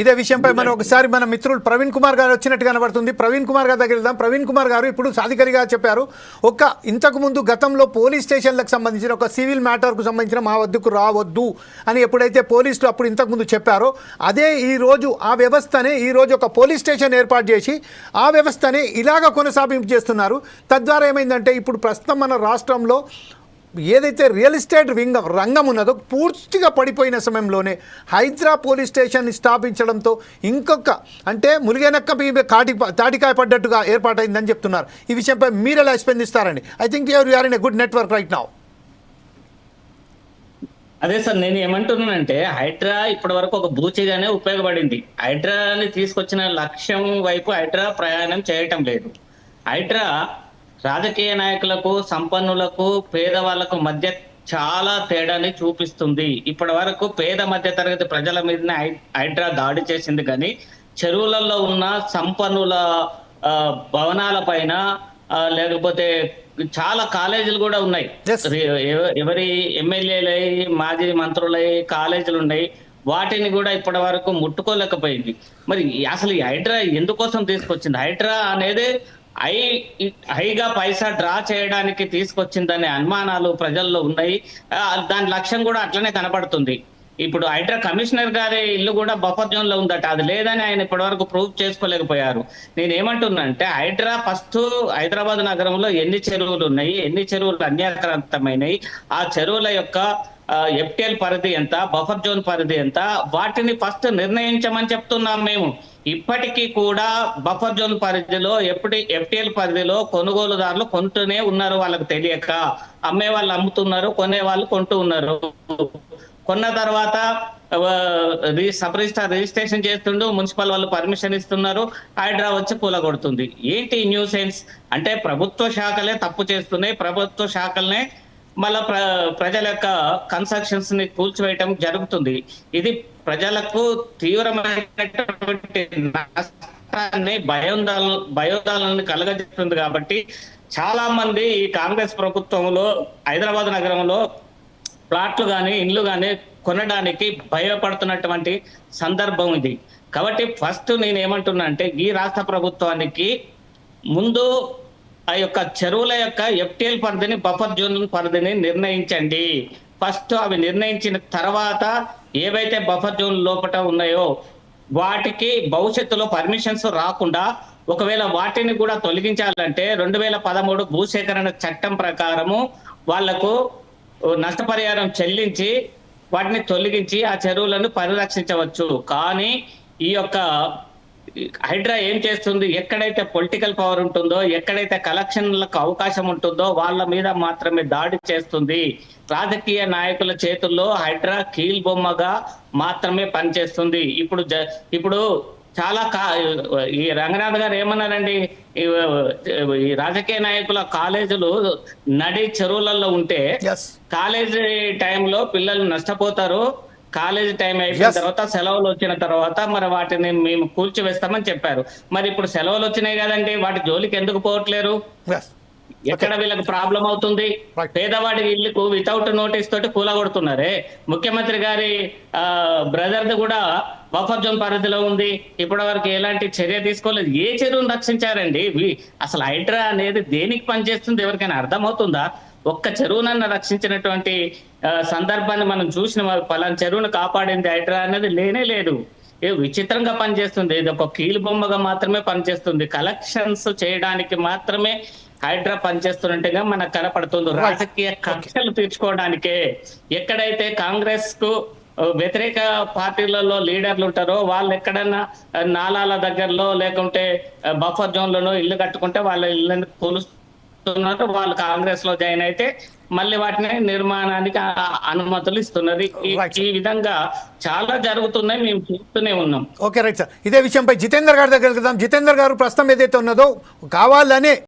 ఇదే విషయంపై మనం ఒకసారి మన మిత్రులు ప్రవీణ్ కుమార్ గారు వచ్చినట్టు కనబడుతుంది. ప్రవీణ్ కుమార్ గారి దగ్గర వెళ్దాం. ప్రవీణ్ కుమార్ గారు ఇప్పుడు సాధికారిగా చెప్పారు. ఒక ఇంతకు ముందు గతంలో పోలీస్ స్టేషన్లకు సంబంధించిన ఒక సివిల్ మ్యాటర్కు సంబంధించిన మా వద్దకు రావద్దు అని ఎప్పుడైతే పోలీసులు అప్పుడు ఇంతకు ముందు చెప్పారో అదే ఈ రోజు ఆ వ్యవస్థనే ఈ రోజు ఒక పోలీస్ స్టేషన్ ఏర్పాటు చేసి ఆ వ్యవస్థనే ఇలాగ కొనసాగింపు చేస్తున్నారు. తద్వారా ఏమైందంటే ఇప్పుడు ప్రస్తుతం మన రాష్ట్రంలో ఏదైతే రియల్ ఎస్టేట్ రింగ రంగం ఉన్నదో పూర్తిగా పడిపోయిన సమయంలోనే హైదరా పోలీస్ స్టేషన్ని స్థాపించడంతో ఇంకొక అంటే ములిగేనక్క మీద కాటి తాటికాయ పడ్డట్టుగా ఏర్పాటైందని చెప్తున్నారు. ఈ విషయంపై మీరు ఎలా స్పందిస్తారండి I think you're you're in a good network right now అదే సార్ నేను ఏమంటున్నానంటే హైడ్రా ఇప్పటి వరకు ఒక బూచిగానే ఉపయోగపడింది. హైడ్రాని తీసుకొచ్చిన లక్ష్యం వైపు హైడ్రా ప్రయాణం చేయటం లేదు. హైడ్రా రాజకీయ నాయకులకు సంపన్నులకు పేదవాళ్ళకు మధ్య చాలా తేడాని చూపిస్తుంది. ఇప్పటి వరకు పేద మధ్య తరగతి ప్రజల మీదనే హైడ్రా దాడి చేసింది. కానీ చెరువులలో ఉన్న సంపన్నుల భవనాల పైన లేకపోతే చాలా కాలేజీలు కూడా ఉన్నాయి. ఎవరి ఎమ్మెల్యేలై మాజీ మంత్రులై కాలేజీలు ఉన్నాయి. వాటిని కూడా ఇప్పటి వరకు ముట్టుకోలేకపోయింది. మరి అసలు ఈ హైడ్రా ఎందుకోసం తీసుకొచ్చింది? హైడ్రా అనేది హై హైగా పైసా డ్రా చేయడానికి తీసుకొచ్చిందనే అనుమానాలు ప్రజల్లో ఉన్నాయి. దాని లక్ష్యం కూడా అట్లనే కనబడుతుంది ఇప్పుడు హైడ్రా కమిషనర్ గారి ఇల్లు కూడా బఫర్ జోన్లో ఉందట. అది లేదని ఆయన ఇప్పటివరకు ప్రూవ్ చేసుకోలేకపోయారు. నేను ఏమంటున్నానంటే హైడ్రా ఫస్ట్ హైదరాబాద్ నగరంలో ఎన్ని చెరువులు ఉన్నాయి ఎన్ని చెరువులు అన్యాక్రాంతమైనవి ఆ చెరువుల యొక్క ఎఫ్టిఎల్ పరిధి ఎంత బఫర్ జోన్ పరిధి ఎంత వాటిని ఫస్ట్ నిర్ణయించమని చెప్తున్నాం మేము. ఇప్పటికీ కూడా బఫర్ జోన్ పరిధిలో ఎప్పటి ఎఫ్టిఎల్ పరిధిలో కొనుగోలుదారులు కొంటూనే ఉన్నారు వాళ్ళకి తెలియక. అమ్మే వాళ్ళు అమ్ముతున్నారు కొనే వాళ్ళు కొంటూ ఉన్నారు. కొన్న తర్వాత సబ్ రిజిస్టార్ రిజిస్ట్రేషన్ చేస్తుండు మున్సిపల్ వాళ్ళు పర్మిషన్ ఇస్తున్నారు హైడ్రా వచ్చి కూలగొడుతుంది ఏంటి న్యూ సెన్స్ అంటే ప్రభుత్వ శాఖలే తప్పు చేస్తున్నాయి ప్రభుత్వ శాఖలనే మళ్ళా ప్రజల యొక్క కన్స్ట్రక్షన్స్ని కూల్చివేయటం జరుగుతుంది. ఇది ప్రజలకు తీవ్రమైనటువంటి నష్టాన్ని భయోందాల భయోదాలను కలగజేస్తుంది కాబట్టి చాలా మంది ఈ కాంగ్రెస్ ప్రభుత్వంలో హైదరాబాద్ నగరంలో ప్లాట్లు కానీ ఇండ్లు కానీ కొనడానికి భయపడుతున్నటువంటి సందర్భం ఇది. కాబట్టి ఫస్ట్ నేను ఏమంటున్నా అంటే ఈ రాష్ట్ర ప్రభుత్వానికి ముందు ఆ యొక్క చెరువుల యొక్క ఎఫ్టీఎల్ పరిధిని బఫర్ జోన్ పరిధిని నిర్ణయించండి. ఫస్ట్ అవి నిర్ణయించిన తర్వాత ఏవైతే బఫర్ జోన్ లోపల ఉన్నాయో వాటికి భవిష్యత్తులో పర్మిషన్స్ రాకుండా ఒకవేళ వాటిని కూడా తొలగించాలంటే రెండు వేల పదమూడు భూసేకరణ చట్టం ప్రకారము వాళ్ళకు నష్టపరిహారం చెల్లించి వాటిని తొలగించి ఆ చెరువులను పరిరక్షించవచ్చు. కానీ ఈ యొక్క హైడ్రా ఏం చేస్తుంది? ఎక్కడైతే పొలిటికల్ పవర్ ఉంటుందో ఎక్కడైతే కలెక్షన్లకు అవకాశం ఉంటుందో వాళ్ళ మీద మాత్రమే దాడి చేస్తుంది. రాజకీయ నాయకుల చేతుల్లో హైడ్రా కీల్ బొమ్మగా మాత్రమే పనిచేస్తుంది. ఇప్పుడు జ- ఇప్పుడు చాలా కా ఈ రంగనాథ్ గారు ఏమన్నారండి? ఈ- రాజకీయ నాయకుల కాలేజీలు నడి చెరువులలో ఉంటే కాలేజీ టైంలో పిల్లలు నష్టపోతారు. కాలేజీ టైం అయిపోయిన. తర్వాత సెలవులు వచ్చిన తర్వాత మరి వాటిని మేము కూల్చివేస్తామని చెప్పారు. మరి ఇప్పుడు సెలవులు వచ్చినాయి కదండి వాటి జోలికి ఎందుకు పోవట్లేరు? ఎక్కడ వీళ్ళకి ప్రాబ్లం అవుతుంది. పేదవాడి ఇల్లుకు వితౌట్ నోటీస్ తోటి కూలగొడుతున్నారే? ముఖ్యమంత్రి గారి బ్రదర్ ది కూడా బఫర్ జోన్ పరిధిలో ఉంది. ఇప్పటి వరకు ఎలాంటి చర్య తీసుకోలేదు. ఏ చెరువును రక్షించారండి? అసలు హైడ్రా అనేది దేనికి పనిచేస్తుంది? ఎవరికైనా అర్థమవుతుందా? ఒక్క చెరువునన్న రక్షించినటువంటి సందర్భాన్ని మనం చూసిన పలానా చెరువును కాపాడింది హైడ్రా అనేది లేనే లేదు. ఏ విచిత్రంగా పనిచేస్తుంది. ఇది ఒక కీలు బొమ్మగా మాత్రమే పనిచేస్తుంది. కలెక్షన్స్ చేయడానికి మాత్రమే హైడ్రా పనిచేస్తున్నట్టుగా మనకు కనపడుతుంది. రాజకీయ కక్షలు తీర్చుకోవడానికే. ఎక్కడైతే కాంగ్రెస్కు వ్యతిరేక పార్టీలలో లీడర్లు ఉంటారో వాళ్ళు ఎక్కడన్నా నాలాల దగ్గరలో లేకుంటే బఫర్ జోన్లలో ఇల్లు కట్టుకుంటే వాళ్ళ ఇల్లు కూలుస్తున్నారు వాళ్ళు కాంగ్రెస్లో జాయిన్ అయితే మళ్ళీ వాటిని నిర్మాణానికి అనుమతులు ఇస్తున్నది. ఈ- విధంగా చాలా జరుగుతున్నాయి. మేము చూస్తూనే ఉన్నాం. ఓకే రైట్ సార్ ఇదే విషయంపై జితేందర్ గారి దగ్గరికి వెళ్దాం. జితేందర్ గారు ప్రస్తుతం ఏదైతే ఉన్నదో కావాలనే